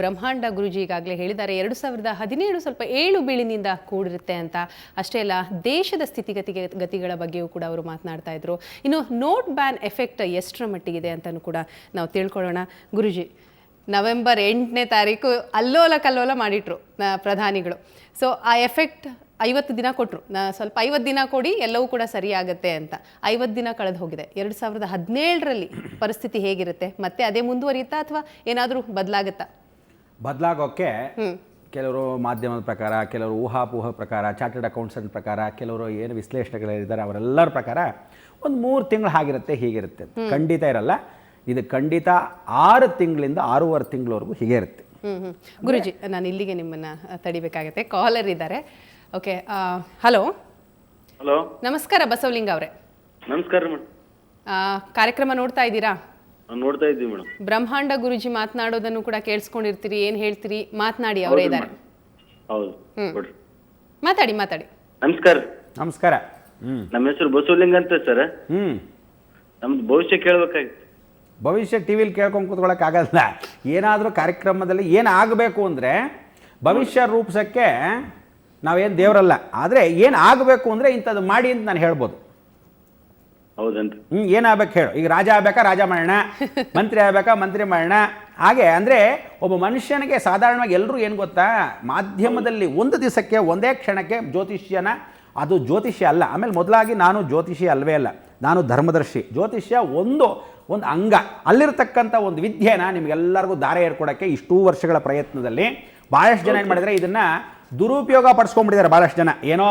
ಬ್ರಹ್ಮಾಂಡ ಗುರುಜಿ ಈಗಾಗಲೇ ಹೇಳಿದ್ದಾರೆ, ಎರಡು ಸಾವಿರದ ಹದಿನೇಳು ಸ್ವಲ್ಪ ಏಳು ಬೀಳಿನಿಂದ ಕೂಡಿರುತ್ತೆ ಅಂತ. ಅಷ್ಟೇ ಅಲ್ಲ, ದೇಶದ ಸ್ಥಿತಿಗತಿ ಗತಿಗಳ ಬಗ್ಗೆಯೂ ಕೂಡ ಅವರು ಮಾತನಾಡ್ತಾ ಇದ್ರು. ಇನ್ನು ನೋಟ್ ಬ್ಯಾನ್ ಎಫೆಕ್ಟ್ ಎಷ್ಟರ ಮಟ್ಟಿಗಿದೆ ಅಂತಲೂ ಕೂಡ ನಾವು ತಿಳ್ಕೊಳ್ಳೋಣ. ಗುರುಜಿ, ನವೆಂಬರ್ ಎಂಟನೇ ತಾರೀಕು ಅಲ್ಲೋಲ ಕಲ್ಲೋಲ ಮಾಡಿಟ್ರು ಪ್ರಧಾನಿಗಳು. ಸೊ ಆ ಎಫೆಕ್ಟ್ ಐವತ್ತು ದಿನ ಕೊಟ್ಟರು ಸ್ವಲ್ಪ ಐವತ್ತು ದಿನ ಕೊಡಿ ಎಲ್ಲವೂ ಕೂಡ ಸರಿ ಆಗುತ್ತೆ ಅಂತ. ಐವತ್ತು ದಿನ ಕಳೆದು ಹೋಗಿದೆ. ಎರಡು ಸಾವಿರದ ಹದಿನೇಳರಲ್ಲಿ ಪರಿಸ್ಥಿತಿ ಹೇಗಿರುತ್ತೆ? ಮತ್ತೆ ಅದೇ ಮುಂದುವರಿಯುತ್ತಾ ಅಥವಾ ಏನಾದರೂ ಬದಲಾಗುತ್ತಾ? ಬದಲಾಗೋಕ್ಕೆ ಕೆಲವರು ಮಾಧ್ಯಮದ ಪ್ರಕಾರ ಕೆಲವರು ಊಹಾಪೂಹ ಪ್ರಕಾರ ಚಾರ್ಟೆಡ್ ಅಕೌಂಟ್ಸನ್ ಪ್ರಕಾರ ಕೆಲವರು ಏನು ವಿಶ್ಲೇಷಣೆಗಳಿದ್ದಾರೆ ಅವರೆಲ್ಲರ ಪ್ರಕಾರ ಒಂದು ಮೂರು ತಿಂಗಳು ಹಾಗಿರುತ್ತೆ. ಹೀಗಿರುತ್ತೆ ಖಂಡಿತ ಇರಲ್ಲ. ಇದು ಖಂಡಿತ ಆರು ತಿಂಗಳಿಂದ ಆರೂವರೆ ತಿಂಗಳವರೆಗೂ ಹೀಗೆ ಇರುತ್ತೆ. ಗುರುಜಿ ನಾನು ಇಲ್ಲಿಗೆ ನಿಮ್ಮನ್ನ ತಡಿಬೇಕಾಗತ್ತೆ. ಕಾಲರ್ ಇದ್ದಾರೆ. ಓಕೆ ಹಲೋ ಹಲೋ ನಮಸ್ಕಾರ ಬಸವಲಿಂಗ ಅವರೇ. ನಮಸ್ಕಾರ ಮೇಡಮ್. ಕಾರ್ಯಕ್ರಮ ನೋಡ್ತಾ ಇದ್ದೀರಾ? ನೋಡ್ತಾ ಇದ್ದೀವಿ ಮೇಡಮ್. ಬ್ರಹ್ಮಾಂಡ ಗುರುಜಿ ಮಾತನಾಡೋದನ್ನು ಕೂಡ ಕೇಳಿಸ್ಕೊಂಡಿರ್ತೀರಿ ಏನು ಹೇಳ್ತೀರಿ? ಮಾತನಾಡಿ ಅವರೇ ಇದ್ದಾರೆ. ಹೌದು ಕೊಡ್ರಿ. ಮಾತಾಡಿ ಮಾತಾಡಿ. ನಮಸ್ಕಾರ. ನಮಸ್ಕಾರ. ಹ್ಞೂ ನಮ್ಮ ಹೆಸರು ಬಸವಲಿಂಗ ಅಂತ ಸರ್. ಹ್ಞೂ ನಮ್ದು ಭವಿಷ್ಯ ಕೇಳ್ಬೇಕಾಗಿತ್ತು. ಭವಿಷ್ಯ ಟಿವಿಲಿ ಕೇಳ್ಕೊಂಡು ಆಗಲ್ಲ. ಏನಾದರೂ ಕಾರ್ಯಕ್ರಮದಲ್ಲಿ ಏನಾಗಬೇಕು ಆಗಬೇಕು ಅಂದರೆ ಭವಿಷ್ಯ ರೂಪಿಸೋಕ್ಕೆ ನಾವೇನು ದೇವರಲ್ಲ. ಆದರೆ ಏನು ಆಗಬೇಕು ಅಂದರೆ ಇಂಥದ್ದು ಮಾಡಿ ಅಂತ ನಾನು ಹೇಳ್ಬೋದು. ಹೌದಂತ. ಹ್ಞೂ ಏನಾಗಬೇಕು ಹೇಳು. ಈಗ ರಾಜ ಆಗಬೇಕಾ? ರಾಜ ಮಾಡೋಣ ಮಂತ್ರಿ ಆಗಬೇಕಾ? ಮಂತ್ರಿ ಮಾಡೋಣ ಹಾಗೆ ಅಂದರೆ ಒಬ್ಬ ಮನುಷ್ಯನಿಗೆ ಸಾಧಾರಣವಾಗಿ ಎಲ್ಲರೂ ಏನು ಗೊತ್ತಾ? ಮಾಧ್ಯಮದಲ್ಲಿ ಒಂದು ದಿವಸಕ್ಕೆ ಒಂದೇ ಕ್ಷಣಕ್ಕೆ ಜ್ಯೋತಿಷ್ಯನ ಅದು ಜ್ಯೋತಿಷ್ಯ ಅಲ್ಲ. ಆಮೇಲೆ ಮೊದಲಾಗಿ ನಾನು ಜ್ಯೋತಿಷಿ ಅಲ್ವೇ ಅಲ್ಲ. ನಾನು ಧರ್ಮದರ್ಶಿ. ಜ್ಯೋತಿಷ್ಯ ಒಂದು ಒಂದು ಅಂಗ. ಅಲ್ಲಿರ್ತಕ್ಕಂಥ ಒಂದು ವಿದ್ಯೆನ ನಿಮಗೆಲ್ಲರಿಗೂ ದಾರ ಏರ್ಕೊಡೋಕ್ಕೆ ಇಷ್ಟೂ ವರ್ಷಗಳ ಪ್ರಯತ್ನದಲ್ಲಿ ಭಾಳಷ್ಟು ಜನ ಏನು ಮಾಡಿದರೆ ಇದನ್ನು ದುರುಪಯೋಗ ಪಡಿಸ್ಕೊಂಡ್ಬಿಟ್ಟಿದ್ದಾರೆ ಬಹಳಷ್ಟು ಜನ. ಏನೋ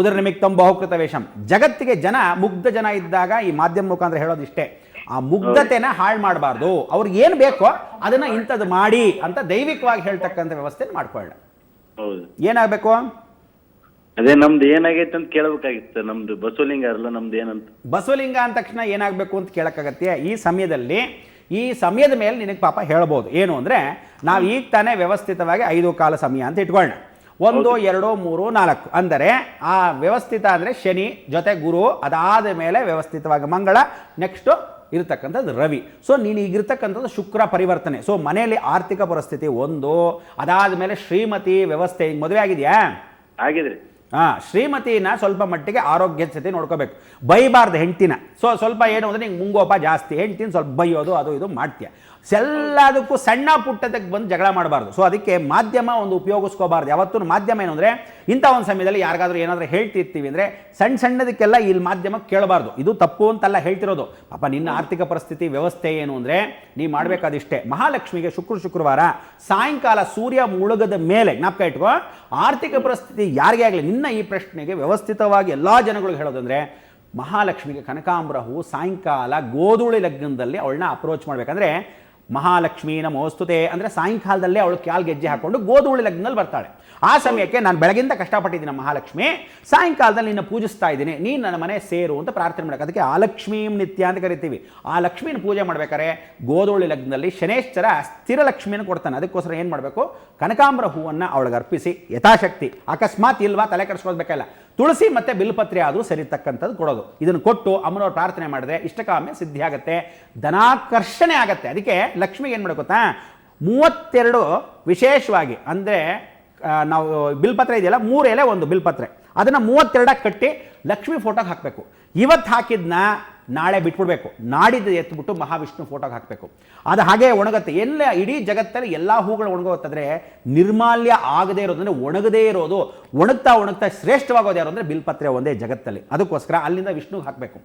ಉದರ ನಿಮಿತ್ತಂ ಬಹುಕೃತ ವೇಷಂ. ಜಗತ್ತಿಗೆ ಜನ ಮುಗ್ಧ ಜನ ಇದ್ದಾಗ ಈ ಮಾಧ್ಯಮ ಮುಖಾಂತರ ಹೇಳೋದಿಷ್ಟೇ ಆ ಮುಗ್ಧತೆನ ಹಾಳು ಮಾಡಬಾರ್ದು. ಅವ್ರಿಗೆ ಏನು ಬೇಕೋ ಅದನ್ನ ಇಂಥದ್ದು ಮಾಡಿ ಅಂತ ದೈವಿಕವಾಗಿ ಹೇಳ್ತಕ್ಕಂಥ ವ್ಯವಸ್ಥೆ ಮಾಡ್ಕೊಳ್ಳ ಹೌದು. ಏನಾಗಬೇಕು? ಅದೇ ನಮ್ದು ಏನಾಗೈತೆ ಅಂತ ಕೇಳಬೇಕಾಗಿತ್ತು ನಮ್ದು ಬಸವಲಿಂಗ ಅಲ್ಲ ನಮ್ದು ಏನಂತ. ಬಸವಲಿಂಗ ಅಂದ ತಕ್ಷಣ ಏನಾಗಬೇಕು ಅಂತ ಕೇಳಕ್ಕಾಗತ್ತೆ? ಈ ಸಮಯದಲ್ಲಿ ಈ ಸಮಯದ ಮೇಲೆ ನಿನಗೆ ಪಾಪ ಹೇಳ್ಬೋದು. ಏನು ಅಂದರೆ ನಾವು ಈಗ ತಾನೇ ವ್ಯವಸ್ಥಿತವಾಗಿ ಐದು ಕಾಲ ಸಮಯ ಅಂತ ಇಟ್ಕೊಳ್ಳೋಣ ಒಂದು ಎರಡು ಮೂರು ನಾಲ್ಕು. ಅಂದರೆ ಆ ವ್ಯವಸ್ಥಿತ ಅಂದರೆ ಶನಿ ಜೊತೆ ಗುರು ಅದಾದ ಮೇಲೆ ವ್ಯವಸ್ಥಿತವಾಗಿ ಮಂಗಳ ನೆಕ್ಸ್ಟು ಇರತಕ್ಕಂಥದ್ದು ರವಿ. ಸೊ ನೀನು ಈಗಿರ್ತಕ್ಕಂಥದ್ದು ಶುಕ್ರ ಪರಿವರ್ತನೆ. ಸೊ ಮನೆಯಲ್ಲಿ ಆರ್ಥಿಕ ಪರಿಸ್ಥಿತಿ ಒಂದು. ಅದಾದ ಮೇಲೆ ಶ್ರೀಮತಿ ವ್ಯವಸ್ಥೆ ಹಿಂಗೆ ಮದುವೆ ಆಗಿದೆಯಾ? ಆಗಿದ್ರಿ. ಹಾಂ ಶ್ರೀಮತಿನ ಸ್ವಲ್ಪ ಮಟ್ಟಿಗೆ ಆರೋಗ್ಯ ಸ್ಥಿತಿ ನೋಡ್ಕೋಬೇಕು. ಬೈಬಾರ್ದು ಹೆಂಡ್ತಿನ. ಸೊ ಸ್ವಲ್ಪ ಏನು ಅಂದರೆ ನಿಂಗೆ ಮುಂಗೋಪ ಜಾಸ್ತಿ. ಹೆಂಡ್ತಿನ ಸ್ವಲ್ಪ ಬೈಯೋದು ಅದು ಇದು ಮಾಡ್ತೀಯ. ಎಲ್ಲದಕ್ಕೂ ಸಣ್ಣ ಪುಟ್ಟದಕ್ಕೆ ಬಂದು ಜಗಳ ಮಾಡಬಾರ್ದು. ಸೊ ಅದಕ್ಕೆ ಮಾಧ್ಯಮ ಒಂದು ಉಪಯೋಗಿಸ್ಕೋಬಾರ್ದು. ಯಾವತ್ತೂ ಮಾಧ್ಯಮ ಏನು ಅಂದರೆ, ಇಂಥ ಒಂದು ಸಮಯದಲ್ಲಿ ಯಾರಿಗಾದ್ರೂ ಏನಾದರೂ ಹೇಳ್ತಿರ್ತೀವಿ ಅಂದರೆ ಸಣ್ಣ ಸಣ್ಣದಕ್ಕೆಲ್ಲ ಇಲ್ಲಿ ಮಾಧ್ಯಮ ಕೇಳಬಾರ್ದು. ಇದು ತಪ್ಪು ಅಂತೆಲ್ಲ ಹೇಳ್ತಿರೋದು. ಪಾಪ ನಿನ್ನ ಆರ್ಥಿಕ ಪರಿಸ್ಥಿತಿ, ವ್ಯವಸ್ಥೆ ಏನು ಅಂದರೆ ನೀವು ಮಾಡಬೇಕಾದಿಷ್ಟೇ. ಮಹಾಲಕ್ಷ್ಮಿಗೆ ಶುಕ್ರ ಶುಕ್ರವಾರ, ಸಾಯಂಕಾಲ ಸೂರ್ಯ ಮುಳುಗದ ಮೇಲೆ, ಜ್ಞಾಪಕ ಇಟ್ಕೋ, ಆರ್ಥಿಕ ಪರಿಸ್ಥಿತಿ ಯಾರಿಗೇ ಆಗಲಿ, ನಿನ್ನ ಈ ಪ್ರಶ್ನೆಗೆ ವ್ಯವಸ್ಥಿತವಾಗಿ ಎಲ್ಲ ಜನಗಳಿಗೆ ಹೇಳೋದಂದರೆ, ಮಹಾಲಕ್ಷ್ಮಿಗೆ ಕನಕಾಂಬರ ಹೂವು ಸಾಯಂಕಾಲ ಗೋಧೂಳಿ ಲಗ್ನದಲ್ಲಿ ಅವಳನ್ನ ಅಪ್ರೋಚ್ ಮಾಡ್ಬೇಕಂದ್ರೆ ಮಹಾಲಕ್ಷ್ಮಿ ನಮೋಸ್ತುತೆ. ಅಂದರೆ ಸಾಯಂಕಾಲದಲ್ಲೇ ಅವಳು ಕ್ಯಾಲ್ ಗೆಜ್ಜೆ ಹಾಕೊಂಡು ಗೋಧೂಳಿ ಲಗ್ನದಲ್ಲಿ ಬರ್ತಾಳೆ. ಆ ಸಮಯಕ್ಕೆ ನಾನು ಬೆಳಗಿಂದ ಕಷ್ಟಪಟ್ಟಿದ್ದೀನಿ ಮಹಾಲಕ್ಷ್ಮಿ. ಸಾಯಂಕಾಲದಲ್ಲಿ ನಿನ್ನ ಪೂಜಿಸ್ತಾ ಇದ್ದೀನಿ. ನೀನು ನನ್ನ ಮನೆ ಸೇರು ಅಂತ ಪ್ರಾರ್ಥನೆ ಮಾಡಕ್ಕೆ. ಅದಕ್ಕೆ ಆ ಲಕ್ಷ್ಮೀ ನಿತ್ಯ ಅಂತ ಕರಿತೀವಿ. ಆ ಲಕ್ಷ್ಮಿನ ಪೂಜೆ ಮಾಡ್ಬೇಕಾದ್ರೆ ಗೋದೋಳಿ ಲಗ್ನದಲ್ಲಿ ಶನೇಶ್ವರ ಸ್ಥಿರ ಲಕ್ಷ್ಮಿಯನ್ನು ಕೊಡ್ತಾನೆ. ಅದಕ್ಕೋಸ್ಕರ ಏನು ಮಾಡಬೇಕು? ಕನಕಾಂಬರ ಹೂವನ್ನು ಅವಳಿಗೆ ಅರ್ಪಿಸಿ. ಯಥಾಶಕ್ತಿ. ಅಕಸ್ಮಾತ್ ಇಲ್ವಾ ತಲೆ ಕೆಡಿಸ್ಕೋಬೇಕಲ್ಲ ತುಳಸಿ ಮತ್ತು ಬಿಲ್ಪತ್ರೆ ಆದರೂ ಸರಿತಕ್ಕಂಥದ್ದು ಕೊಡೋದು. ಇದನ್ನು ಕೊಟ್ಟು ಅಮ್ಮನವ್ರು ಪ್ರಾರ್ಥನೆ ಮಾಡಿದ್ರೆ ಇಷ್ಟಕಾಮ್ಯ ಸಿದ್ಧಿ ಆಗುತ್ತೆ. ಧನಾಕರ್ಷಣೆ ಆಗುತ್ತೆ. ಅದಕ್ಕೆ ಲಕ್ಷ್ಮಿಗೆ ಏನು ಮಾಡಬೇಕು ಗೊತ್ತಾ? ಮೂವತ್ತೆರಡು ವಿಶೇಷವಾಗಿ ಅಂದರೆ ನಾವು ಬಿಲ್ಪತ್ರೆ ಇದೆಯಲ್ಲ, ಮೂರು ಎಲೆ ಒಂದು ಬಿಲ್ಪತ್ರೆ. ಅದನ್ನು ಮೂವತ್ತೆರಡಕ್ಕೆ ಕಟ್ಟಿ ಲಕ್ಷ್ಮಿ ಫೋಟೋಗೆ ಹಾಕಬೇಕು. ಇವತ್ತು ಹಾಕಿದ್ನ ನಾಳೆ ಬಿಟ್ಬಿಡ್ಬೇಕು. ನಾಡಿದ್ದು ಎತ್ಬಿಟ್ಟು ಮಹಾವಿಷ್ಣು ಫೋಟೋಗೆ ಹಾಕಬೇಕು. ಅದು ಹಾಗೆ ಒಣಗುತ್ತೆ. ಎಲ್ಲ ಇಡೀ ಜಗತ್ತಲ್ಲಿ ಎಲ್ಲ ಹೂಗಳು ಒಣಗೋತ್ತಂದ್ರೆ ನಿರ್ಮಾಲ್ಯ ಆಗದೇ ಇರೋದು ಅಂದರೆ ಒಣಗದೇ ಇರೋದು. ಒಣಗ್ತಾ ಒಣಗ್ತಾ ಶ್ರೇಷ್ಠವಾಗೋದು ಯಾರು ಅಂದರೆ ಬಿಲ್ಪತ್ರೆ ಒಂದೇ ಜಗತ್ತಲ್ಲಿ. ಅದಕ್ಕೋಸ್ಕರ ಅಲ್ಲಿಂದ ವಿಷ್ಣುಗೆ ಹಾಕಬೇಕು.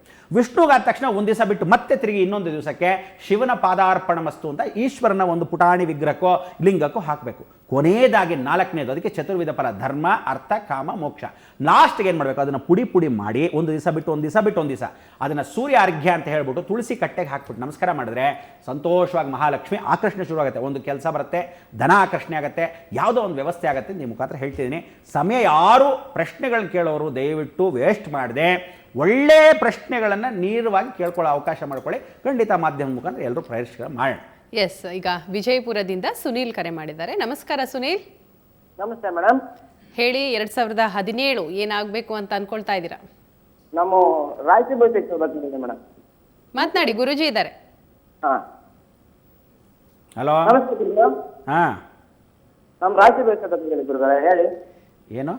ಆದ ತಕ್ಷಣ ಒಂದು ದಿವಸ ಬಿಟ್ಟು ಮತ್ತೆ ತಿರುಗಿ ಇನ್ನೊಂದು ದಿವಸಕ್ಕೆ ಶಿವನ ಪಾದಾರ್ಪಣ ಮಸ್ತು ಅಂತ ಈಶ್ವರನ ಒಂದು ಪುಟಾಣಿ ವಿಗ್ರಹಕ್ಕೋ, ಲಿಂಗಕ್ಕೋ ಹಾಕಬೇಕು. ಕೊನೆಯದಾಗಿ ನಾಲ್ಕನೇದು, ಅದಕ್ಕೆ ಚತುರ್ವಿಧ ಫಲ, ಧರ್ಮ, ಅರ್ಥ, ಕಾಮ, ಮೋಕ್ಷ. ಲಾಸ್ಟ್ಗೆ ಏನು ಮಾಡಬೇಕು? ಅದನ್ನು ಪುಡಿ ಪುಡಿ ಮಾಡಿ ಒಂದು ದಿವಸ ಬಿಟ್ಟು, ಒಂದು ದಿವಸ ಬಿಟ್ಟು, ಒಂದು ದಿವಸ. ಅದನ್ನು ಸೂರ್ಯ ಅರ್ಘ್ಯ ಅಂತ ಹೇಳ್ಬಿಟ್ಟು ತುಳಸಿ ಕಟ್ಟೆಗೆ ಹಾಕ್ಬಿಟ್ಟು ನಮಸ್ಕಾರ ಮಾಡಿದ್ರೆ ಸಂತೋಷವಾಗಿ ಮಹಾಲಕ್ಷ್ಮಿ ಆಕರ್ಷಣೆ ಶುರುವಾಗುತ್ತೆ. ಒಂದು ಕೆಲಸ ಬರುತ್ತೆ ಧನ ಆಕರ್ಷಣೆ ಆಗುತ್ತೆ ಯಾವುದೋ ಒಂದು ವ್ಯವಸ್ಥೆ ಆಗುತ್ತೆ ನಿಮ್ಮ ಮುಖಾಂತರ ಹೇಳ್ತಿದ್ದೀನಿ. ಸಮಯ ಯಾರು ಪ್ರಶ್ನೆಗಳನ್ನ ಕೇಳೋರು ದಯವಿಟ್ಟು ವೇಸ್ಟ್ ಮಾಡದೆ. ಒಳ್ಳೆ ಪ್ರಶ್ನೆಗಳನ್ನು ನೇರವಾಗಿ ಕೇಳ್ಕೊಳ್ಳೋ ಅವಕಾಶ ಮಾಡ್ಕೊಳ್ಳಿ. ಖಂಡಿತ ಮಾಧ್ಯಮ ಮುಖಾಂತರ ಎಲ್ಲರೂ ಪ್ರಯತ್ನ ಮಾಡೋಣ ಎಸ್ ಈಗ ವಿಜಯಪುರದಿಂದ ಸುನೀಲ್ ಕರೆ ಮಾಡಿದ್ದಾರೆ. ನಮಸ್ಕಾರ ಸುನೀಲ್. ನಮಸ್ತೆ ಮೇಡಮ್. ಹೇಳಿ ಎರಡ್ ಸಾವಿರದ ಹದಿನೇಳು ಏನಾಗಬೇಕು ಅಂತ ಅನ್ಕೊಳ್ತಾ ಇದ್ದೀರಾ? ನಮ್ಮ ರಾಯಚೂರು ಭವಿಷ್ಯಕ್ಕೆ ಬರ್ತಿದ್ದೀನಿ ಮೇಡಮ್. ಮಾತನಾಡಿ ಗುರುಜಿ ಇದ್ದಾರೆ. ಹಾ. ಹಲೋ. ನಮಸ್ತೆ ಮೇಡಮ್. ಹಾಂ. ನಮ್ಮ ರಾಶಿ ಭವಿಷ್ಯದ ಬಗ್ಗೆ ಹೇಳಿ ಹೇಳಿ. ಏನು?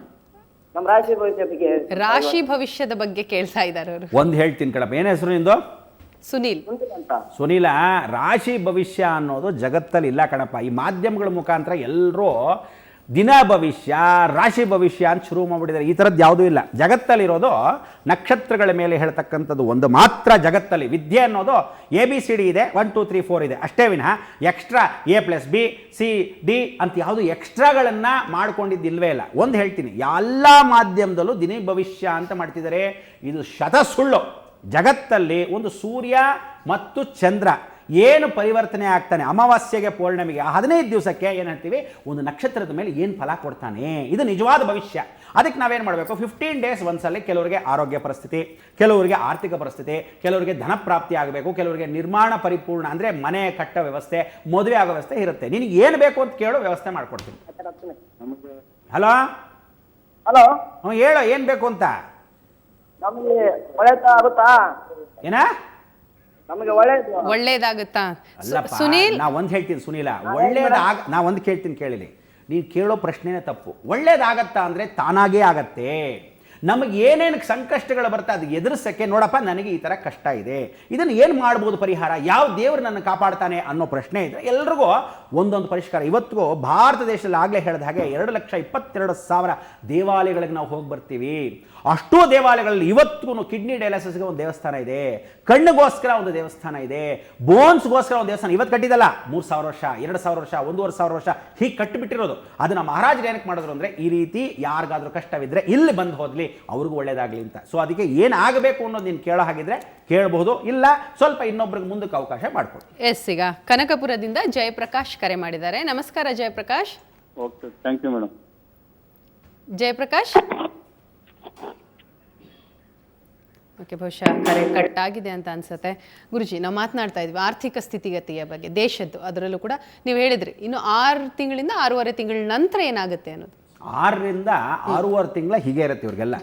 ನಮ್ಮ ರಾಶಿ ಭವಿಷ್ಯ ಬಗ್ಗೆ ರಾಶಿ ಭವಿಷ್ಯದ ಬಗ್ಗೆ ಕೇಳ್ತಾ ಇದ್ದಾರೆ ಅವರು. ಒಂದು ಹೇಳ್ತೀನಿ ಕಣಪ್ಪ. ಏನು ಹೆಸರು ನಿಂದು? ಸುನೀಲ್. ಅಂತ. ಸುನೀಲ? ರಾಶಿ ಭವಿಷ್ಯ ಅನ್ನೋದು ಜಗತ್ತಲ್ಲಿ ಇಲ್ಲ ಕಣಪ್ಪ. ಈ ಮಾಧ್ಯಮಗಳ ಮುಖಾಂತರ ಎಲ್ಲರೂ ದಿನ ಭವಿಷ್ಯ, ರಾಶಿ ಭವಿಷ್ಯ ಅಂತ ಶುರು ಮಾಡಿಬಿಟ್ಟಿದ್ದಾರೆ. ಈ ಥರದ್ದು ಯಾವುದೂ ಇಲ್ಲ. ಜಗತ್ತಲ್ಲಿರೋದು ನಕ್ಷತ್ರಗಳ ಮೇಲೆ ಹೇಳ್ತಕ್ಕಂಥದ್ದು ಒಂದು ಮಾತ್ರ ಜಗತ್ತಲ್ಲಿ. ವಿದ್ಯೆ ಅನ್ನೋದು ಎ ಬಿ ಸಿ ಡಿ ಇದೆ. ಒನ್ ಟೂ ತ್ರೀ ಫೋರ್ ಇದೆ. ಅಷ್ಟೇ ವಿನಃ extra A plus B C D ಅಂತ ಯಾವುದು ಎಕ್ಸ್ಟ್ರಾಗಳನ್ನು ಮಾಡ್ಕೊಂಡಿದ್ದಿಲ್ವೇ ಇಲ್ಲ. ಒಂದು ಹೇಳ್ತೀನಿ. ಎಲ್ಲ ಮಾಧ್ಯಮದಲ್ಲೂ ದಿನ ಭವಿಷ್ಯ ಅಂತ ಮಾಡ್ತಿದ್ದಾರೆ. ಇದು ಶತ ಸುಳ್ಳು ಜಗತ್ತಲ್ಲಿ ಒಂದು ಸೂರ್ಯ ಮತ್ತು ಚಂದ್ರ. ಏನು ಪರಿವರ್ತನೆ ಆಗ್ತಾನೆ? ಅಮಾವಾಸ್ಯೆಗೆ ಪೌರ್ಣಿಮೆಗೆ. ಆ ಹದಿನೈದು ದಿವಸಕ್ಕೆ ಏನು ಹೇಳ್ತೀವಿ? ಒಂದು ನಕ್ಷತ್ರದ ಮೇಲೆ ಏನು ಫಲ ಕೊಡ್ತಾನೆ? ಇದು ನಿಜವಾದ ಭವಿಷ್ಯ. ಅದಕ್ಕೆ ನಾವೇನು ಮಾಡಬೇಕು? ಫಿಫ್ಟೀನ್ ಡೇಸ್ ಒಂದ್ಸಲ ಕೆಲವರಿಗೆ ಆರೋಗ್ಯ ಪರಿಸ್ಥಿತಿ ಕೆಲವರಿಗೆ ಆರ್ಥಿಕ ಪರಿಸ್ಥಿತಿ ಕೆಲವರಿಗೆ ಧನ ಪ್ರಾಪ್ತಿ ಆಗಬೇಕು ಕೆಲವರಿಗೆ ನಿರ್ಮಾಣ ಪರಿಪೂರ್ಣ ಅಂದರೆ ಮನೆ ಕಟ್ಟ ವ್ಯವಸ್ಥೆ ಮದುವೆ ಆಗೋ ವ್ಯವಸ್ಥೆ ಇರುತ್ತೆ. ನಿನಗೆ ಏನು ಬೇಕು ಅಂತ ಕೇಳೋ ವ್ಯವಸ್ಥೆ ಮಾಡ್ಕೊಡ್ತೀನಿ. ಹಲೋ? ಹಲೋ? ಹ್ಞೂ ಹೇಳೋ ಏನು ಬೇಕು ಅಂತ? ನಮಗೆ ಏನ? ನಮಗೆ ಒಳ್ಳೇದು. ಒಳ್ಳೇದಾಗುತ್ತಾ? ಅಲ್ಲಪ್ಪ ಸುನೀಲ್? ನಾ ಒಂದು ಹೇಳ್ತೀನಿ ಸುನೀಲ. ಒಳ್ಳೇದಾಗ ನಾ ಒಂದು ಕೇಳ್ತೀನಿ ಕೇಳಿಲಿ. ನೀವು ಕೇಳೋ ಪ್ರಶ್ನೆನೇ ತಪ್ಪು. ಒಳ್ಳೇದಾಗತ್ತಾ ಅಂದ್ರೆ ತಾನಾಗೇ ಆಗತ್ತೆ. ನಮಗೆ ಏನೇನು ಸಂಕಷ್ಟಗಳು ಬರ್ತಾ ಅದು ಎದುರಿಸಕ್ಕೆ ನೋಡಪ್ಪ ನನಗೆ ಈ ಥರ ಕಷ್ಟ ಇದೆ. ಇದನ್ನು ಏನು ಮಾಡ್ಬೋದು ಪರಿಹಾರ? ಯಾವ ದೇವರು ನನ್ನ ಕಾಪಾಡ್ತಾನೆ ಅನ್ನೋ ಪ್ರಶ್ನೆ ಇದ್ರೆ ಎಲ್ರಿಗೂ ಒಂದೊಂದು ಪರಿಷ್ಕಾರ. ಇವತ್ತಿಗೂ ಭಾರತ ದೇಶದಲ್ಲಿ ಆಗಲೇ ಹೇಳಿದ ಹಾಗೆ ಎರಡು ಲಕ್ಷ ಇಪ್ಪತ್ತೆರಡು ಸಾವಿರ ದೇವಾಲಯಗಳಿಗೆ ನಾವು ಹೋಗಿ ಬರ್ತೀವಿ. ಅಷ್ಟೂ ದೇವಾಲಯಗಳಲ್ಲಿ ಇವತ್ತಿಗೂ ಕಿಡ್ನಿ ಡಯಾಲಿಸಿಸ್ಗೆ ಒಂದು ದೇವಸ್ಥಾನ ಇದೆ. ಕಣ್ಣಿಗೋಸ್ಕರ ಒಂದು ದೇವಸ್ಥಾನ ಇದೆ. ಬೋನ್ಸ್ಗೋಸ್ಕರ ಒಂದು ದೇವಸ್ಥಾನ. ಇವತ್ತು ಕಟ್ಟಿದಲ್ಲ ಮೂರು ಸಾವಿರ ವರ್ಷ, ಎರಡು ಸಾವಿರ ವರ್ಷ, ಒಂದೂವರೆ ಸಾವಿರ ವರ್ಷ ಹೀಗೆ ಕಟ್ಟಿಬಿಟ್ಟಿರೋದು. ಅದನ್ನ ಮಹಾರಾಜರು ಏನಕ್ಕೆ ಮಾಡಿದ್ರು ಅಂದರೆ ಈ ರೀತಿ ಯಾರಿಗಾದ್ರೂ ಕಷ್ಟವಿದ್ರೆ ಇಲ್ಲಿ ಬಂದು ಹೋದಲಿ ಅವ್ರಿಗೂ ಒಳ್ಳೇದಾಗಲಿ ಅಂತ. ಸೊ ಅದಕ್ಕೆ ಏನಾಗಬೇಕು ಅನ್ನೋದು ನೀನು ಕೇಳೋ ಹಾಗಿದ್ರೆ ಕೇಳಬಹುದು. ಇಲ್ಲ ಸ್ವಲ್ಪ ಇನ್ನೊಬ್ರಿಗೆ ಮುಂದಕ್ಕೆ ಅವಕಾಶ ಮಾಡಿಕೊಡಿ. ಎಸ್ ಈಗ ಕನಕಪುರದಿಂದ ಜಯಪ್ರಕಾಶ್ ಕರೆ ಮಾಡಿದ್ದಾರೆ. ನಮಸ್ಕಾರ Jayaprakash. Okay thank you madam Jayaprakash? Okay ಬಹುಶಃ ಕರೆ ಕಟ್ ಆಗಿದೆ ಅಂತ ಅನ್ಸುತ್ತೆ. ಗುರುಜಿ ನಾವು ಮಾತನಾಡ್ತಾ ಇದ್ವಿ ಆರ್ಥಿಕ ಸ್ಥಿತಿಗತಿಯ ಬಗ್ಗೆ ದೇಶದ್ದು ಅದರಲ್ಲೂ ಕೂಡ ನೀವು ಹೇಳಿದ್ರಿ ಇನ್ನು ಆರು ತಿಂಗಳಿಂದ ಆರೂವರೆ ತಿಂಗಳ ನಂತರ ಏನಾಗುತ್ತೆ ಅನ್ನೋದು. ಆರರಿಂದ ಆರೂವರೆ ತಿಂಗಳ ಹೀಗೆ ಇರುತ್ತೆ ಇವ್ರಿಗೆಲ್ಲ.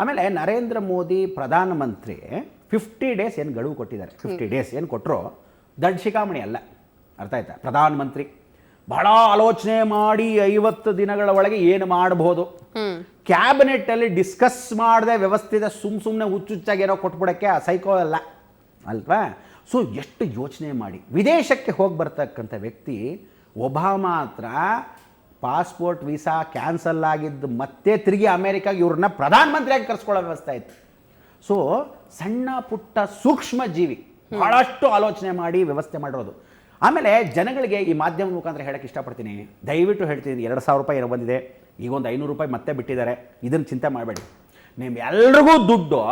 ಆಮೇಲೆ ನರೇಂದ್ರ ಮೋದಿ ಪ್ರಧಾನಮಂತ್ರಿ ಫಿಫ್ಟಿ ಡೇಸ್ ಏನು ಗಡುವು ಕೊಟ್ಟಿದ್ದಾರೆ? ಫಿಫ್ಟಿ ಡೇಸ್ ಏನು ಕೊಟ್ಟರು ದೊಡ್ಡ ಶಿಖಾಮಣಿ ಅಲ್ಲ. ಅರ್ಥ ಆಯ್ತಾ? ಪ್ರಧಾನಮಂತ್ರಿ ಬಹಳ ಆಲೋಚನೆ ಮಾಡಿ ಐವತ್ತು ದಿನಗಳ ಒಳಗೆ ಏನು ಮಾಡಬಹುದು ಕ್ಯಾಬಿನೆಟ್ ಅಲ್ಲಿ ಡಿಸ್ಕಸ್ ಮಾಡದೆ ವ್ಯವಸ್ಥಿತ ಸುಮ್ ಸುಮ್ಮನೆ ಹುಚ್ಚುಚ್ಚಾಗಿ ಏನೋ ಕೊಟ್ಬಿಡಕ್ಕೆ ಆ ಸೈಕೋ ಅಲ್ಲ. ಅಲ್ವಾ? ಸೊ ಎಷ್ಟು ಯೋಚನೆ ಮಾಡಿ. ವಿದೇಶಕ್ಕೆ ಹೋಗಿ ಬರ್ತಕ್ಕಂಥ ವ್ಯಕ್ತಿ ಒಬಾಮ ಹತ್ರ ಪಾಸ್ಪೋರ್ಟ್ ವೀಸಾ ಕ್ಯಾನ್ಸಲ್ ಆಗಿದ್ದು ಮತ್ತೆ ತಿರುಗಿ ಅಮೇರಿಕಾಗೆ ಇವ್ರನ್ನ ಪ್ರಧಾನಮಂತ್ರಿಯಾಗಿ ಕರ್ಸ್ಕೊಳ್ಳೋ ವ್ಯವಸ್ಥೆ ಆಯಿತು. ಸೊ ಸಣ್ಣ ಪುಟ್ಟ ಸೂಕ್ಷ್ಮ ಜೀವಿ ಬಹಳಷ್ಟು ಆಲೋಚನೆ ಮಾಡಿ ವ್ಯವಸ್ಥೆ ಮಾಡಿರೋದು. ಆಮೇಲೆ ಜನಗಳಿಗೆ ಈ ಮಾಧ್ಯಮ ಮುಖಾಂತರ ಹೇಳಕ್ಕೆ ಇಷ್ಟಪಡ್ತೀನಿ. ದಯವಿಟ್ಟು ಹೇಳ್ತೀನಿ, ಎರಡು ಸಾವಿರ ರೂಪಾಯಿ ಏನೋ ಬಂದಿದೆ. ಈಗ ಒಂದು ಐನೂರು ರೂಪಾಯಿ ಮತ್ತೆ ಬಿಟ್ಟಿದ್ದಾರೆ. ಇದನ್ನು ಚಿಂತೆ ಮಾಡಬೇಡಿ. ನಿಮ್ಮ ಎಲ್ರಿಗೂ ದುಡ್ಡು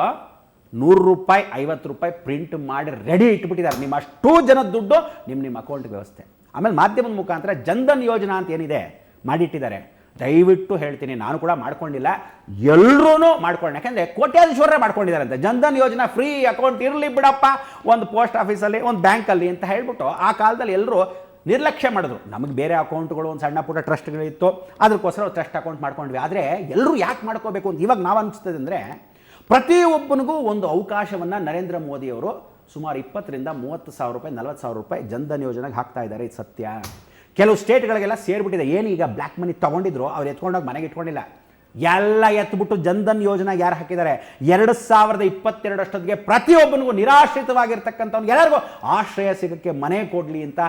ನೂರು ರೂಪಾಯಿ, ಐವತ್ತು ರೂಪಾಯಿ ಪ್ರಿಂಟ್ ಮಾಡಿ ರೆಡಿ ಇಟ್ಬಿಟ್ಟಿದ್ದಾರೆ. ನಿಮ್ಮ ಅಷ್ಟೂ ಜನದ ದುಡ್ಡು ನಿಮ್ಮ ನಿಮ್ಮ ಅಕೌಂಟ್ ವ್ಯವಸ್ಥೆ. ಆಮೇಲೆ ಮಾಧ್ಯಮದ ಮುಖಾಂತರ ಜನ್ಧನ್ ಯೋಜನಾ ಅಂತ ಏನಿದೆ, ಮಾಡಿಟ್ಟಿದ್ದಾರೆ. ದಯವಿಟ್ಟು ಹೇಳ್ತೀನಿ, ನಾನು ಕೂಡ ಮಾಡ್ಕೊಂಡಿಲ್ಲ. ಎಲ್ಲರೂ ಮಾಡ್ಕೊಂಡು ಯಾಕೆಂದರೆ ಕೋಟ್ಯಾಧೀಶ್ವರೇ ಮಾಡ್ಕೊಂಡಿದ್ದಾರೆ ಅಂತ ಜನ್ಧನ್ ಯೋಜನಾ ಫ್ರೀ ಅಕೌಂಟ್ ಇರಲಿ ಬಿಡಪ್ಪ. ಒಂದು ಪೋಸ್ಟ್ ಆಫೀಸಲ್ಲಿ ಒಂದು ಬ್ಯಾಂಕಲ್ಲಿ ಅಂತ ಹೇಳ್ಬಿಟ್ಟು ಆ ಕಾಲದಲ್ಲಿ ಎಲ್ಲರೂ ನಿರ್ಲಕ್ಷ್ಯ ಮಾಡಿದ್ರು. ನಮಗೆ ಬೇರೆ ಅಕೌಂಟ್ಗಳು ಒಂದು ಸಣ್ಣ ಪುಟ್ಟ ಟ್ರಸ್ಟ್ಗಳಿತ್ತು ಅದಕ್ಕೋಸ್ಕರ ಟ್ರಸ್ಟ್ ಅಕೌಂಟ್ ಮಾಡ್ಕೊಂಡ್ವಿ. ಆದರೆ ಎಲ್ಲರೂ ಯಾಕೆ ಮಾಡ್ಕೋಬೇಕು ಅಂತ ಇವಾಗ ನಾವು ಅನಿಸ್ತದೆ ಅಂದರೆ, ಪ್ರತಿಯೊಬ್ಬನಿಗೂ ಒಂದು ಅವಕಾಶವನ್ನು ನರೇಂದ್ರ ಮೋದಿಯವರು ಸುಮಾರು ಇಪ್ಪತ್ತರಿಂದ ಮೂವತ್ತು ಸಾವಿರ ರೂಪಾಯಿ, ನಲ್ವತ್ತು ಸಾವಿರ ರೂಪಾಯಿ ಜನಧನ್ ಯೋಜನೆಗೆ ಹಾಕ್ತಾ ಇದ್ದಾರೆ. ಇದು ಸತ್ಯ. ಕೆಲವು ಸ್ಟೇಟ್ಗಳಿಗೆಲ್ಲ ಸೇರಿಬಿಟ್ಟಿದೆ. ಏನು ಈಗ ಬ್ಲ್ಯಾಕ್ ಮನಿ ತೊಗೊಂಡಿದ್ರು, ಅವ್ರು ಎತ್ಕೊಂಡೋಗಿ ಮನೆಗೆ ಇಟ್ಕೊಂಡಿಲ್ಲ. ಎಲ್ಲ ಎತ್ಬಿಟ್ಟು ಜನ್ಧನ್ ಯೋಜನೆ ಯಾರು ಹಾಕಿದ್ದಾರೆ? ಎರಡು ಸಾವಿರದ ಇಪ್ಪತ್ತೆರಡಷ್ಟೊತ್ತಿಗೆ ಪ್ರತಿಯೊಬ್ಬನಿಗೂ ನಿರಾಶ್ರಿತವಾಗಿರ್ತಕ್ಕಂಥವ್ನಿಗೆ ಎಲ್ಲರಿಗೂ ಆಶ್ರಯ ಸಿಗೋಕ್ಕೆ ಮನೆ ಕೊಡಲಿ ಅಂತ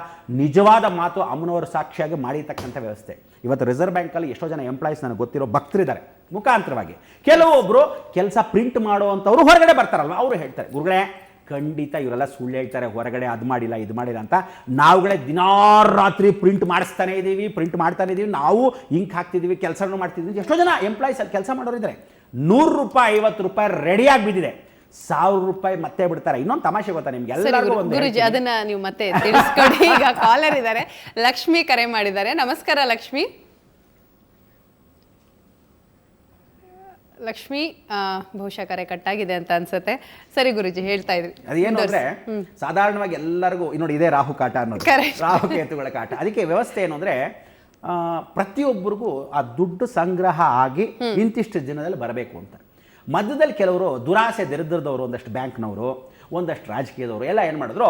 ನಿಜವಾದ ಮಾತು ಅಮ್ಮನವರ ಸಾಕ್ಷಿಯಾಗಿ ಮಾಡಿರ್ತಕ್ಕಂಥ ವ್ಯವಸ್ಥೆ. ಇವತ್ತು ರಿಸರ್ವ್ ಬ್ಯಾಂಕಲ್ಲಿ ಎಷ್ಟೋ ಜನ ಎಂಪ್ಲಾಯೀಸ್ ನನಗೆ ಗೊತ್ತಿರೋ ಭಕ್ತರಿದ್ದಾರೆ. ಮುಖಾಂತರವಾಗಿ. ಕೆಲವೊಬ್ಬರು ಕೆಲಸ ಪ್ರಿಂಟ್ ಮಾಡುವಂಥವ್ರು ಹೊರಗಡೆ ಬರ್ತಾರಲ್ವ? ಅವರು ಹೇಳ್ತಾರೆ, ಗುರುಗಳೇ ಖಂಡಿತ ಇವರೆಲ್ಲ ಸುಳ್ಳು ಹೇಳ್ತಾರೆ ಹೊರಗಡೆ ಅದು ಮಾಡಿಲ್ಲ ಇದು ಮಾಡಿಲ್ಲ ಅಂತ. ನಾವುಗಳೇ ದಿನಾ ರಾತ್ರಿ ಪ್ರಿಂಟ್ ಮಾಡಿಸ್ತಾನೆ ಇದ್ದೀವಿ ಪ್ರಿಂಟ್ ಮಾಡ್ತಾನೆ ಇದ್ದೀವಿ ನಾವು ಇಂಕ್ ಹಾಕ್ತಿದ್ದೀವಿ ಕೆಲಸನೂ ಮಾಡ್ತಿದ್ದೀವಿ ಎಷ್ಟೋ ಜನ ಎಂಪ್ಲಾಯೀಸ್ ಅಲ್ಲಿ ಕೆಲಸ ಮಾಡೋರಿದ್ದಾರೆ ನೂರು ರೂಪಾಯಿ ಐವತ್ತು ರೂಪಾಯಿ ರೆಡಿಯಾಗಿ ಬಿದ್ದಿದೆ. ಸಾವಿರ ರೂಪಾಯಿ ಮತ್ತೆ ಬಿಡ್ತಾರೆ. ಇನ್ನೊಂದು ತಮಾಷೆ ಗೊತ್ತಾ ನಿಮ್ಗೆ? ಎಲ್ಲರಿಗೂ ಗುರುಜಿ ಅದನ್ನ ನೀವು ಮತ್ತೆ ತಿಳಿಸ್ಕೊಡಿ. ಈಗ ಕಾಲರ್ ಇದ್ದಾರೆ. ಲಕ್ಷ್ಮಿ ಕರೆ ಮಾಡಿದ್ದಾರೆ. ನಮಸ್ಕಾರ ಲಕ್ಷ್ಮಿ. ಲಕ್ಷ್ಮಿ ಬಹುಶಃ ಕರೆ ಕಟ್ಟಾಗಿದೆ ಅಂತ ಅನ್ಸುತ್ತೆ. ಸರಿ ಗುರುಜಿ ಹೇಳ್ತಾ ಇದ್ರಿ ಅದೇನು ಅಂದ್ರೆ ಸಾಧಾರಣವಾಗಿ ಎಲ್ಲರಿಗೂ ನೋಡಿ ಇದೇ ರಾಹು ಕಾಟ ಅನ್ನೋದು. ರಾಹು ಕೇತುಗಳ ಕಾಟ. ಅದಕ್ಕೆ ವ್ಯವಸ್ಥೆ ಏನು ಅಂದ್ರೆ ಆ, ಪ್ರತಿಯೊಬ್ಬರಿಗೂ ಆ ದುಡ್ಡು ಸಂಗ್ರಹ ಆಗಿ ಇಂತಿಷ್ಟು ದಿನದಲ್ಲಿ ಬರಬೇಕು ಅಂತ. ಮಧ್ಯದಲ್ಲಿ ಕೆಲವರು ದುರಾಸೆ ದರಿದ್ರದವರು ಒಂದಷ್ಟು ಬ್ಯಾಂಕ್ನವರು ಒಂದಷ್ಟು ರಾಜಕೀಯದವರು ಎಲ್ಲ ಏನು ಮಾಡಿದ್ರು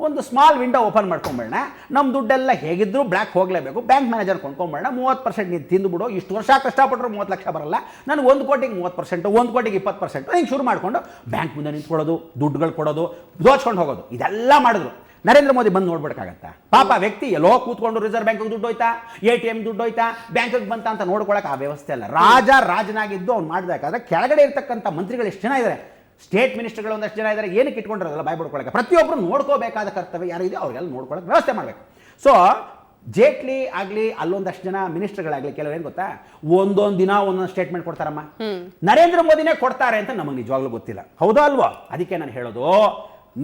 ಒಂದು ಸ್ಮಾಲ್ ವಿಂಡೋ ಓಪನ್ ಮಾಡ್ಕೊಂಬೇಡ ನಮ್ಮ ದುಡ್ಡೆಲ್ಲ ಹೇಗಿದ್ರು ಬ್ಲ್ಯಾಕ್ ಹೋಗಲೇಬೇಕು. ಬ್ಯಾಂಕ್ ಮ್ಯಾನೇಜರ್ ಕೊಂಡ್ಕೊಂಬೇಡ ಮೂವತ್ತು ಪರ್ಸೆಂಟ್ ನೀನು ತಿಂದುಬಿಡು ಇಷ್ಟು ವರ್ಷ ಕಷ್ಟಪಟ್ಟರು ಮೂವತ್ತು ಲಕ್ಷ ಬರಲ್ಲ. ನಾನು ಒಂದು ಕೋಟಿಗೆ ಮೂವತ್ತು ಪರ್ಸೆಂಟು ಒಂದು ಕೋಟಿಗೆ ಇಪ್ಪತ್ತು ಪರ್ಸೆಂಟು ಹಿಂಗೆ ಶುರು ಮಾಡಿಕೊಂಡು ಬ್ಯಾಂಕ್ ಮುಂದೆ ನಿಂತ್ಕೊಳ್ಳೋದು, ದುಡ್ಡುಗಳು ಕೊಡೋದು, ದೋಚ್ಕೊಂಡು ಹೋಗೋದು. ಇದೆಲ್ಲ ಮಾಡಿದ್ರು. ನರೇಂದ್ರ ಮೋದಿ ಬಂದು ನೋಡ್ಬೇಕಾಗತ್ತಾ ಪಾಪ ವ್ಯಕ್ತಿ ಎಲ್ಲೋ ಕೂತ್ಕೊಂಡು ರಿಸರ್ವ್ ಬ್ಯಾಂಕಿಗೆ ದುಡ್ಡು ಹೋಯ್ತಾ? ಎ ಟಿ ಎಂ ದುಡ್ಡು ಹೋಯ್ತಾ? ಬ್ಯಾಂಕಿಗೆ ಬಂತ ಅಂತ ನೋಡ್ಕೊಳಕ್ಕೆ ಆ ವ್ಯವಸ್ಥೆ ಅಲ್ಲ. ರಾಜ ರಾಜನಾಗಿದ್ದು ಅವ್ನು ಮಾಡಬೇಕಾದ್ರೆ ಕೆಳಗಡೆ ಇರ್ತಕ್ಕಂಥ ಮಂತ್ರಿಗಳು ಎಷ್ಟು ಜನ ಇದ್ದಾರೆ ಸ್ಟೇಟ್ ಮಿನಿಸ್ಟರ್ಗಳು ಒಂದಷ್ಟು ಜನ ಇದ್ದಾರೆ ಏನಕ್ಕೆ ಇಟ್ಕೊಂಡಿರೋದಲ್ಲ ಬಾಯ್ ಬಿಡ್ಕೊಳಕ್ಕೆ ಪ್ರತಿಯೊಬ್ಬರು ನೋಡ್ಕೋಬೇಕಾದ ಕರ್ತವ್ಯ ಯಾರು ಇದೆ ಅವ್ರಿಗೆಲ್ಲ ನೋಡ್ಕೊಳಕ್ಕೆ ವ್ಯವಸ್ಥೆ ಮಾಡಬೇಕು. ಸೊ ಜೇಟ್ಲಿ ಆಗಲಿ ಅಲ್ಲೊಂದಷ್ಟು ಜನ ಮಿನಿಸ್ಟರ್ಗಳಾಗಲಿ ಕೆಲವೇನು ಏನು ಗೊತ್ತಾ? ಒಂದೊಂದು ದಿನ ಒಂದೊಂದು ಸ್ಟೇಟ್ಮೆಂಟ್ ಕೊಡ್ತಾರಮ್ಮ. ನರೇಂದ್ರ ಮೋದಿನೇ ಕೊಡ್ತಾರೆ ಅಂತ ನಮಗೆ ನಿಜವಾಗ್ಲೂ ಗೊತ್ತಿಲ್ಲ. ಹೌದಾ ಅಲ್ವಾ? ಅದಕ್ಕೆ ನಾನು ಹೇಳೋದು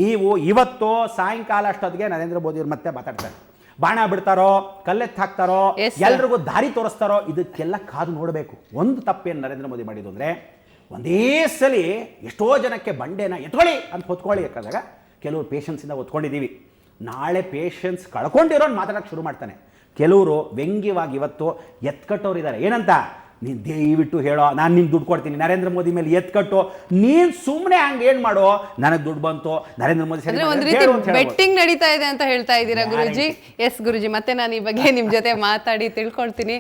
ನೀವು ಇವತ್ತು ಸಾಯಂಕಾಲ ಅಷ್ಟೊತ್ತಿಗೆ ನರೇಂದ್ರ ಮೋದಿ ಅವ್ರು ಮತ್ತೆ ಮಾತಾಡ್ತಾರೆ. ಬಾಣ ಬಿಡ್ತಾರೋ ಕಲ್ಲೆತ್ತು ಹಾಕ್ತಾರೋ. ಎಲ್ರಿಗೂ ದಾರಿ ತೋರಿಸ್ತಾರೋ ಇದಕ್ಕೆಲ್ಲ ಕಾದು ನೋಡಬೇಕು. ಒಂದು ತಪ್ಪೇನು ನರೇಂದ್ರ ಮೋದಿ ಮಾಡಿದ್ರೆ ಅಂದರೆ ಒಂದೇ ಸಲ ಎಷ್ಟೋ ಜನಕ್ಕೆ ಬಂಡೆನ ಎತ್ಕೊಳ್ಳಿ ಅಂತ ಹೊತ್ಕೊಳ್ಳಿ ಯಾಕಂದಾಗ ಕೆಲವರು ಪೇಷನ್ಸಿಂದ ಹೊತ್ಕೊಂಡಿದ್ದೀವಿ. ನಾಳೆ ಪೇಷನ್ಸ್ ಕಳ್ಕೊಂಡಿರೋನು ಮಾತಾಡೋಕ್ಕೆ ಶುರು ಮಾಡ್ತಾನೆ. ಕೆಲವರು ವ್ಯಂಗ್ಯವಾಗಿ ಇವತ್ತು ಎತ್ಕಟ್ಟೋರಿದ್ದಾರೆ. ಏನಂತ? ನೀನು ದಯವಿಟ್ಟು ಹೇಳೋ ನಾನು ನಿಮ್ಗೆ ದುಡ್ಡು ಕೊಡ್ತೀನಿ. ನರೇಂದ್ರ ಮೋದಿ ಮೇಲೆ ಎತ್ಕಟ್ಟು. ನೀನು ಸುಮ್ಮನೆ ಹಂಗೆ ಏನು ಮಾಡೋ? ನನಗೆ ದುಡ್ಡು ಬಂತು. ನರೇಂದ್ರ ಮೋದಿ ಸರಿ ಅಂದ್ರೆ ಒಂದ್ ರೀತಿ ಹೇಳು ಬೆಟ್ಟಿಂಗ್ ನಡೀತಾ ಇದೆ ಅಂತ ಹೇಳ್ತಾ ಇದ್ದೀರಾ. ಗುರುಜಿ? ಎಸ್ ಗುರುಜಿ. ಮತ್ತೆ ನಾನು ಈ ಬಗ್ಗೆ ನಿಮ್ಮ ಜೊತೆ ಮಾತಾಡಿ ತಿಳ್ಕೊಳ್ತೀನಿ.